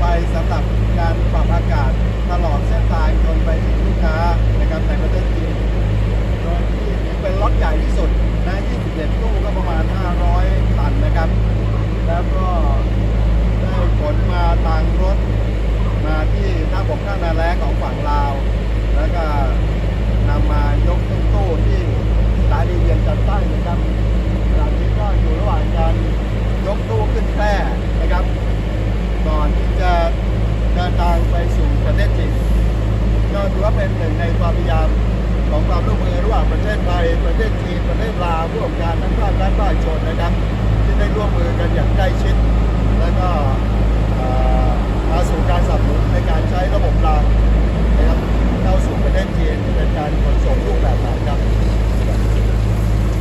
ไปสำหรับการปรับอากา ประเทศจีนก็ถือว่าเป็นหนึ่งในความพยายามของความร่วมมือระหว่างประเทศไทยประเทศจีนประเทศลาวร่วมกันทั้งภาครัฐภาคชนนะครับ